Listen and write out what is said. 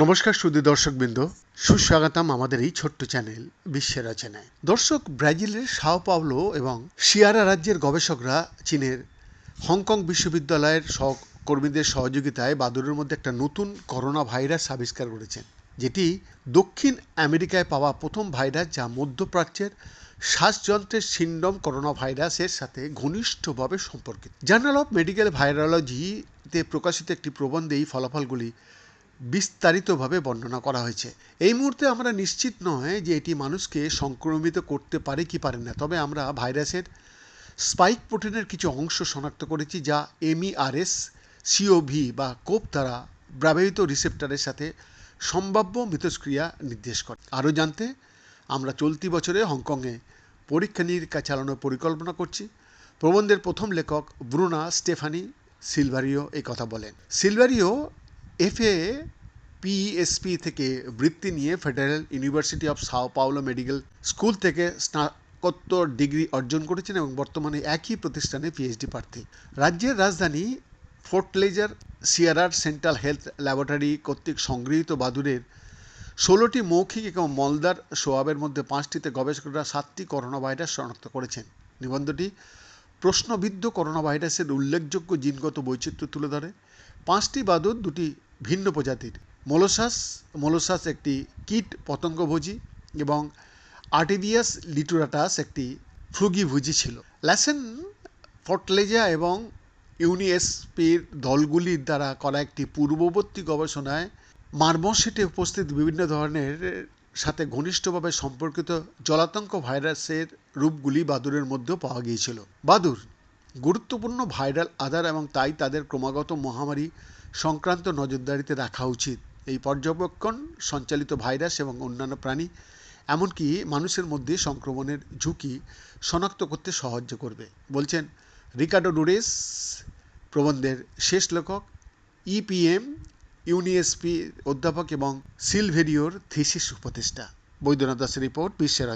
নমস্কার সুদী দর্শকবৃন্দ। সুস্বাগতম আমাদের এই ছোট্ট চ্যানেল, বিশ্বের রচনায়। দর্শক, ব্রাজিলের সাও পাওলো এবং শিয়ারা রাজ্যের গবেষকরা চীনের হংকং বিশ্ববিদ্যালয়ের সহকর্মীদের সহযোগিতায় বাদুরের মধ্যে একটা নতুন করোনা ভাইরাস আবিষ্কার করেছেন, যেটি দক্ষিণ আমেরিকায় পাওয়া প্রথম ভাইরাস যা মধ্যপ্রাচ্যের শ্বাসযন্ত্রের সিন্ডম করোনা ভাইরাসের সাথে ঘনিষ্ঠভাবে সম্পর্কিত। জার্নাল অফ মেডিকেল ভাইরোলজিতে প্রকাশিত একটি প্রবন্ধে এই ফলাফলগুলি বিস্তারিতভাবে বর্ণনা করা হয়েছে। এই মুহূর্তে আমরা নিশ্চিত নয় যে এটি মানুষকে সংক্রমিত করতে পারে কি পারে না, তবে আমরা ভাইরাসের স্পাইক প্রোটিনের কিছু অংশ শনাক্ত করেছি যা এমইআরএস সিওভি বা কোপ দ্বারা ব্যবহৃত রিসেপ্টারের সাথে সম্ভাব্য মিথস্ক্রিয়া নির্দেশ করে। আরও জানতে আমরা চলতি বছরে হংকংয়ে পরীক্ষা নিরীক্ষা চালানোর পরিকল্পনা করছি। প্রবন্ধের প্রথম লেখক ব্রুনা স্টেফানি সিলভারিও এই কথা বলেন। সিলভারিও এফএ পিএসপি থেকে বৃত্তি নিয়ে federal university of Sao Paulo medical school থেকে স্নাতকোত্তর ডিগ্রি অর্জন করেছেন এবং বর্তমানে একই প্রতিষ্ঠানে পিএইচডি প্রার্থী। রাজ্যের রাজধানী ফোর্টলেজার সিয়ারার সেন্ট্রাল হেলথ ল্যাবরেটরি কর্তৃক সংগৃহীত বাদুরের ষোলোটি মৌখিক এবং মলদার সোয়াবের মধ্যে পাঁচটিতে গবেষকরা সাতটি করোনা ভাইরাস শনাক্ত করেছেন। নিবন্ধটি, প্রশ্নবিদ্ধ করোনা ভাইরাসের উল্লেখযোগ্য জিনগত বৈচিত্র্য তুলে ধরে। পাঁচটি বাদুর দুটি ভিন্ন প্রজাতির। মোলোসাস মোলোসাস একটি কীট পতঙ্গভোজী এবং আর্টিভিয়াস লিটুরাটাস একটি ফ্লুগিভোজী ছিল। ল্যাসেন ফর্টলেজা এবং ইউনিএসপির দলগুলির দ্বারা করা একটি পূর্ববর্তী গবেষণায় মার্মোসেটে উপস্থিত বিভিন্ন ধরনের সাথে ঘনিষ্ঠভাবে সম্পর্কিত জলাতঙ্ক ভাইরাসের রূপগুলি বাদুরের মধ্যেও পাওয়া গিয়েছিল। বাদুর গুরুত্বপূর্ণ ভাইরাল আধার এবং তাই তাদের ক্রমাগত মহামারী সংক্রান্ত নজরদারিতে রাখা উচিত। এই পর্যবেক্ষণ সঞ্চালিত ভাইরাস এবং অন্যান্য প্রাণী, এমনকি মানুষের মধ্যে সংক্রমণের ঝুঁকি শনাক্ত করতে সাহায্য করবে, বলছেন রিকার্ডো ডুরেস প্রবন্ধের শেষ লেখক ইপিএম ইউনিএসপি অধ্যাপক এবং সিলভেরিওর থিসিস উপদেষ্টা। বৈদ্যনাথ দাসের রিপোর্ট বিশ্বের